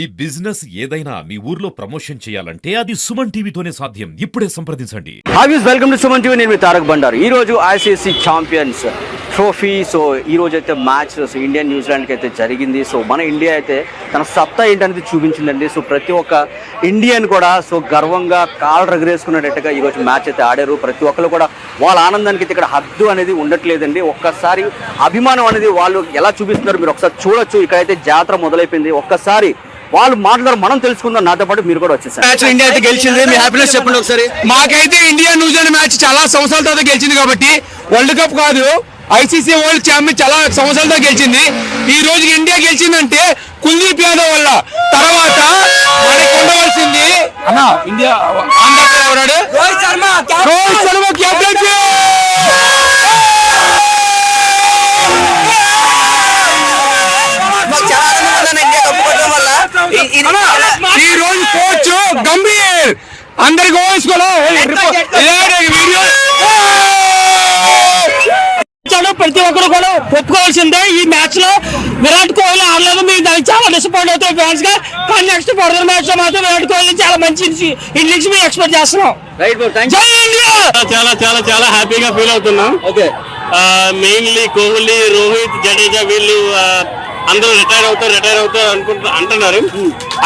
ఈ బిజినెస్ ఏదైనా మీ ఊర్లో ప్రమోషన్ చేయాలంటే అది సుమన్ టీవీతోనే సాధ్యం. ఇప్పుడే సంప్రదించండి. Hi viewers welcome to Suman TV నేను మీ తారక్ బండారు. ఈ రోజు ఐసీసీ ఛాంపియన్స్ ట్రోఫీ సో ఈ రోజు అయితే మ్యాచ్ సో ఇండియన్ న్యూజిలాండ్కి అయితే జరిగింది. సో మన ఇండియా అయితే తన సత్తా ఏంటనేది చూపించిందండి. సో ప్రతి ఒక్క ఇండియన్ కూడా సో గర్వంగా కాళ్ళు రగరేసుకునేటట్టుగా ఈ రోజు మ్యాచ్ అయితే ఆడారు. ప్రతి ఒక్కరు కూడా వాళ్ళ ఆనందానికి అయితే ఇక్కడ హద్దు అనేది ఉండట్లేదండి. ఒక్కసారి అభిమానం అనేది వాళ్ళు ఎలా చూపిస్తున్నారు మీరు ఒకసారి చూడొచ్చు. ఇక్కడైతే జాతర మొదలైపోయింది. ఒక్కసారి వాళ్ళు మాట్లాడారు మనం తెలుసుకుందాం. నాతో పాటు మీరు కూడా వచ్చేసారు. మ్యాచ్ ఇండియా అయితే గెలిచింది. మీ హ్యాపీనెస్ చెప్పండి ఒకసారి. మాకైతే ఇండియా న్యూజిలాండ్ మ్యాచ్ చాలా సంవత్సరాల తర్వాత గెలిచింది కాబట్టి వరల్డ్ కప్ కాదు ఐసీసీ వరల్డ్ ఛాంపియన్ చాలా సంవత్సరాలతో గెలిచింది. ఈ రోజు ఇండియా గెలిచిందంటే కుల్దీప్ యాదవ్ వల్ల. తర్వాత మనకి ఉండవలసింది అన్న ఇండియా రోహిత్ శర్మ రోహిత్ శర్మ కెప్టెన్సీ అందరికి ఓవేసుకోలే వీడియో. ప్రతి ఒక్కరు కూడా ఒప్పుకోవాల్సిందే ఈ మ్యాచ్లో. విరాట్ కోహ్లీ ఆడలేదు మేము దానికి చాలా డిసప్పాయింట్ అవుతాం ఫ్యాన్స్గా. కానీ నెక్స్ట్ ఫర్దర్ మ్యాచ్లో మాత్రం విరాట్ కోహ్లీ చాలా మంచి ఇన్నింగ్స్ మేము ఎక్స్పెక్ట్ చేస్తున్నాం. రైట్ బ్రో థ్యాంక్ జై ఇండియా! చాలా చాలా చాలా హ్యాపీగా ఫీల్ అవుతున్నాం. ఓకే మెయిన్లీ కోహ్లీ రోహిత్ జడేజా వీళ్ళు అందరూ రిటైర్ అవుతారు రిటైర్ అవుతారు అనుకుంటా అంటున్నారు.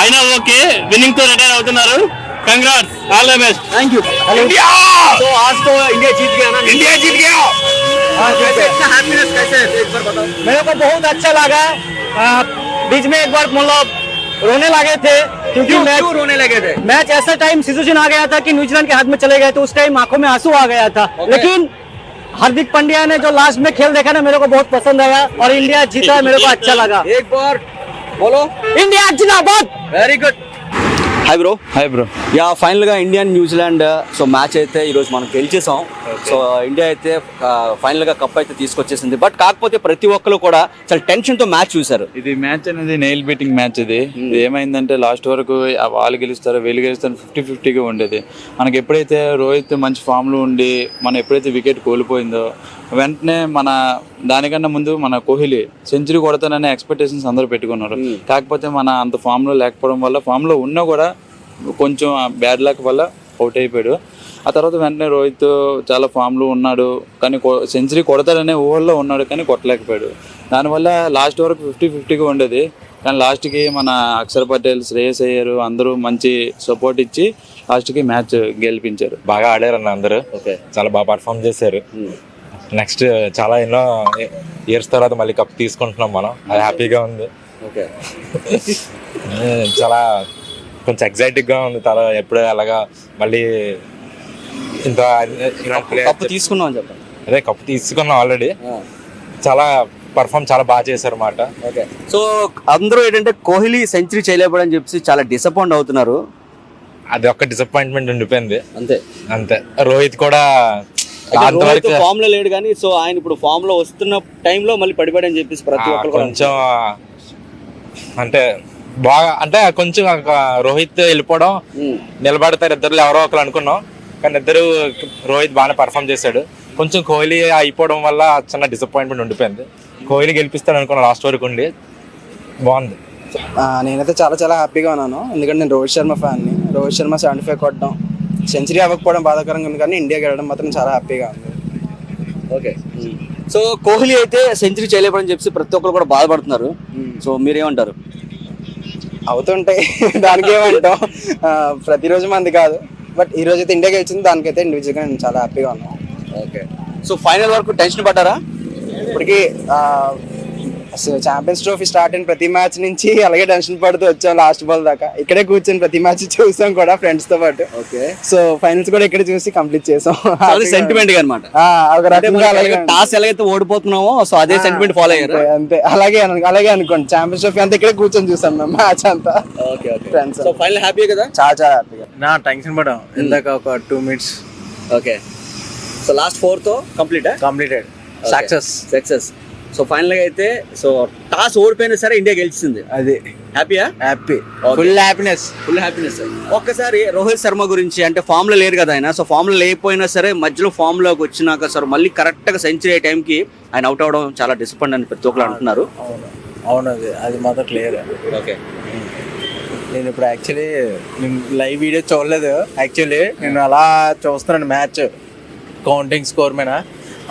అయినా ఓకే విన్నింగ్తో రిటైర్ అవుతున్నారు. All the best thank you India तो आज तो इंडिया जीत गया ना? इंडिया जीत गया! हाँ, हैप्पीनेस कैसे एक बार बताओ। मेरे को बहुत अच्छा लगा। बीच में एक बार मतलब रोने लगे थे क्योंकि क्यों, मैच क्यों रोने लगे थे? मैच ऐसा टाइम सिचुएशन आ गया था कि न्यूजीलैंड के हाथ में चले गए तो उस टाइम आँखों में आँसू आ गया था। Okay. लेकिन हार्दिक पांड्या ने जो लास्ट में खेल देखा ना मेरे को बहुत पसंद आया और इंडिया जीता मेरे को अच्छा लगा। एक बार बोलो। इंडिया जिंदाबाद! Very good hi bro hi bro yeah ఫైనల్గా Indian New Zealand so match అయితే ఈ రోజు మనం గెలిచేసాం. సో ఇండియా అయితే ఫైనల్గా కప్ అయితే తీసుకొచ్చేసింది. బట్ కాకపోతే ప్రతి ఒక్కరు కూడా చాలా టెన్షన్తో మ్యాచ్ చూసారు ఇది మ్యాచ్ అనేది నెయిల్ బీటింగ్ మ్యాచ్ ఇది. ఏమైందంటే లాస్ట్ వరకు వాళ్ళు గెలుస్తారో వీళ్ళు గెలుస్తారో ఫిఫ్టీ ఫిఫ్టీగా ఉండేది. మనకి ఎప్పుడైతే రోహిత్ మంచి ఫామ్లో ఉండి మనం ఎప్పుడైతే వికెట్ కోల్పోయిందో వెంటనే మన దానికన్నా ముందు మన కోహ్లీ సెంచరీ కొడతాననే ఎక్స్పెక్టేషన్స్ అందరూ పెట్టుకున్నారు. కాకపోతే మన అంత ఫామ్లో లేకపోవడం వల్ల ఫామ్లో ఉన్నా కూడా కొంచెం బ్యాడ్ లక్ వల్ల అవుట్ అయిపోయాడు. ఆ తర్వాత వెంటనే రోహిత్ చాలా ఫామ్లో ఉన్నాడు. కానీ సెంచరీ కొడతాడనే ఊహల్లో ఉన్నాడు కానీ కొట్టలేకపోయాడు. దానివల్ల లాస్ట్ వరకు ఫిఫ్టీ ఫిఫ్టీగా ఉండేది. కానీ లాస్ట్కి మన అక్షర్ పటేల్ శ్రేయస్ అయ్యారు అందరూ మంచి సపోర్ట్ ఇచ్చి లాస్ట్కి మ్యాచ్ గెలిపించారు. బాగా ఆడారు అన్న అందరూ. ఓకే. చాలా బాగా పర్ఫామ్ చేశారు. నెక్స్ట్ చాలా ఎన్నో ఇయర్స్ తర్వాత మళ్ళీ కప్ తీసుకుంటున్నాం మనం. అది హ్యాపీగా ఉంది. ఓకే చాలా కొంచెం exciting గా ఉంది. చాలా ఎప్పుడు అలాగా మళ్ళీ ఇంత కప్పు తీసుకున్నాం అని చెప్పండి అదే కప్ తీసుకున్నాం ఆల్రెడీ చాలా పర్ఫామ్ చాలా బాగా చేశారు అన్నమాట ఓకే. సో అందరూ ఏంటంటే కోహ్లీ సెంచరీ చేయలేకపోవడం చెప్పి చాలా డిసప్పాయింట్ అవుతున్నారు. అది ఒక్క డిసప్పాయింట్మెంట్ ఉండిపోయింది. అంతే. అంతే. రోహిత్ కూడా రోహిత్ అంతవరకు ఫామ్లో లేడు కానీ సో ఆయన ఇప్పుడు ఫామ్లో వస్తున్న టైంలో మళ్ళీ పడిపోయాడు అని చెప్పేసి ప్రతి ఒక్కరు కొంచెం అంటే బాగా అంటే కొంచెం ఒక రోహిత్ వెళ్ళిపోవడం. నిలబడతారు ఇద్దరు ఎవరో ఒకరు అనుకున్నాం. కానీ ఇద్దరు రోహిత్ బాగానే పర్ఫామ్ చేశాడు. కొంచెం కోహ్లీ అయిపోవడం వల్ల చిన్న డిసప్పాయింట్మెంట్ ఉండిపోయింది. కోహ్లీ గెలిపిస్తాడు అనుకున్నా లాస్ట్ వరకు ఉండి బాగుంది. నేనైతే చాలా చాలా హ్యాపీగా ఉన్నాను. ఎందుకంటే నేను రోహిత్ శర్మ ఫ్యాన్ని. రోహిత్ శర్మ సెవెంటీ ఫైవ్ కొట్టడం. సెంచరీ అవ్వకపోవడం బాధాకరంగా ఉంది కానీ ఇండియా గెలవడం మాత్రం చాలా హ్యాపీగా ఉంది. ఓకే. సో కోహ్లీ అయితే సెంచరీ చేయలేపని చెప్పి ప్రతి ఒక్కరు కూడా బాధపడుతున్నారు. సో మీరేమంటారు? అవుతుంటాయి దానికి ఏమంటాం ప్రతిరోజు మంది కాదు. బట్ ఈ రోజు అయితే ఇండియా గెలిచింది దానికైతే ఇండివిజువల్గా నేను చాలా హ్యాపీగా ఉన్నాను. ఓకే. సో ఫైనల్ వరకు టెన్షన్ పడ్డారా? ఇప్పటికీ ఛాంపియన్స్ ట్రోఫీ స్టార్ట్ అయిన ప్రతి మ్యాచ్ నుంచి అలాగే టెన్షన్ పడుతూ వచ్చాం లాస్ట్ బాల్ దాకా. ఇక్కడే కూర్చొని ప్రతి మ్యాచ్ చూసాం కూడా ఫ్రెండ్స్తో పాటు. ఓకే సో ఫైనల్స్ కూడా ఇక్కడ చూసి కంప్లీట్ చేసాం. అది సెంటిమెంట్ అనమాట ఆ, ఒక రకంగా టాస్ ఎలాగైతే ఓడిపోతున్నామో సో అదే సెంటిమెంట్ ఫాలో అయ్యారు. అంతే, అలాగే అలాగే అనుకోండి. ఛాంపియన్స్ ట్రోఫీ అంతా ఇక్కడే కూర్చొని చూసాం మేము మ్యాచ్ అంతా. Okay okay friends so final happy కదా? చాలా చాలా హ్యాపీగా నా టెన్షన్ పడ్డాం. ఇందాక ఒక two minutes okay so last ఫోర్తో complete completed success success so ఫైనల్గా అయితే సో టాస్ ఓడిపోయినా సరే ఇండియా గెలిచింది. అది. హ్యాపీయా happy. Full happiness full happiness ఒక్కసారి రోహిత్ శర్మ గురించి అంటే ఫామ్లో లేరు కదా ఆయన. సో ఫామ్లో లేకపోయినా సరే మధ్యలో ఫామ్లోకి వచ్చినాక సార్ మళ్ళీ కరెక్ట్గా సెంచరీ అయ్యే టైంకి ఆయన అవుట్ అవడం చాలా డిసప్పాయింట్ అని ప్రతి ఒక్కరు అంటున్నారు. అవును. అవును అది అది మాత్రం క్లియర్ ఓకే నేను ఇప్పుడు యాక్చువల్లీ నేను లైవ్ వీడియో చూడలేదు. యాక్చువల్లీ నేను అలా చూస్తున్నాను మ్యాచ్. కౌంటింగ్ స్కోర్ మీద.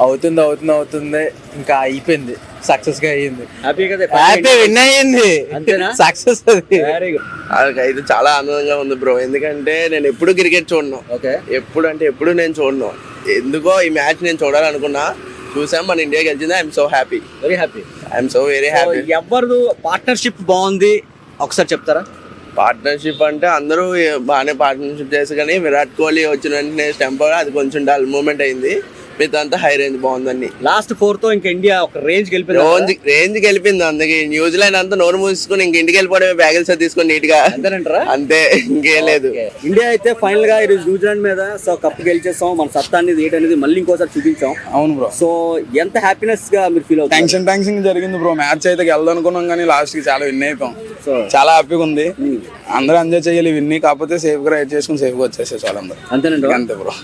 అవుతుంది అవుతుంది అవుతుంది. ఇంకా అయిపోయింది. సక్సెస్గా అయ్యింది. హ్యాపీ కదా హ్యాపీ విన్ అయ్యింది. అంతేనా? సక్సెస్ అది. వెరీ గుడ్ అయితే చాలా ఆనందంగా ఉంది బ్రో. ఎందుకంటే నేను ఎప్పుడు క్రికెట్ చూడను. ఓకే ఎప్పుడు అంటే ఎప్పుడు నేను చూడను. ఎందుకో ఈ మ్యాచ్ నేను చూడాలనుకున్నా చూసాం మన ఇండియా గెలిచింది. I'm so happy very happy I'm so very happy ఎవరిది పార్ట్నర్షిప్ బాగుంది? ఒకసారి చెప్తారా? పార్ట్నర్షిప్ అంటే అందరూ బాగానే పార్ట్నర్షిప్ చేసి కానీ విరాట్ కోహ్లీ వచ్చిన వెంటనే స్టెంపర్ అది కొంచెం డల్ మూమెంట్ అయింది. మిగతా అంతా హై రేంజ్ బాగుందండి. లాస్ట్ ఫోర్తో ఇంకా ఇండియా ఒక రేంజ్ గెలిపింది? రేంజ్ రేంజ్ గెలిపింది అందుకే. న్యూజిలాండ్ అంతా నోరు మూసుకుని ఇంక ఇంటికి వెళ్ళిపోవడమే బ్యాగులు తీసుకొని నీట్గా. అంతేనంటారా? అంతే ఇంకేం లేదు. ఇండియా అయితే ఫైనల్గా ఈరోజు న్యూజిలాండ్ మీద సో కప్ గెలిచేసాం. మన సత్తా అనేది ఏంటి అనేది మళ్ళీ ఇంకోసారి చూపించాం. అవును బ్రో సో ఎంత హ్యాపీనెస్గా మీరు ఫీల్ అవుతారు టెన్షన్ టెన్షన్ జరిగింది బ్రో మ్యాచ్ అయితే వెళ్దాం అనుకున్నాం కానీ లాస్ట్కి చాలా విన్ అయిపోయాం. సో చాలా హ్యాపీగా ఉంది. అందరూ ఎంజాయ్ చేయాలి. విన్ని కాకపోతే సేఫ్గా రైడ్ చేసుకుని సేఫ్గా వచ్చేసే చాలా అందరూ అంతేనండి అంతే బ్రో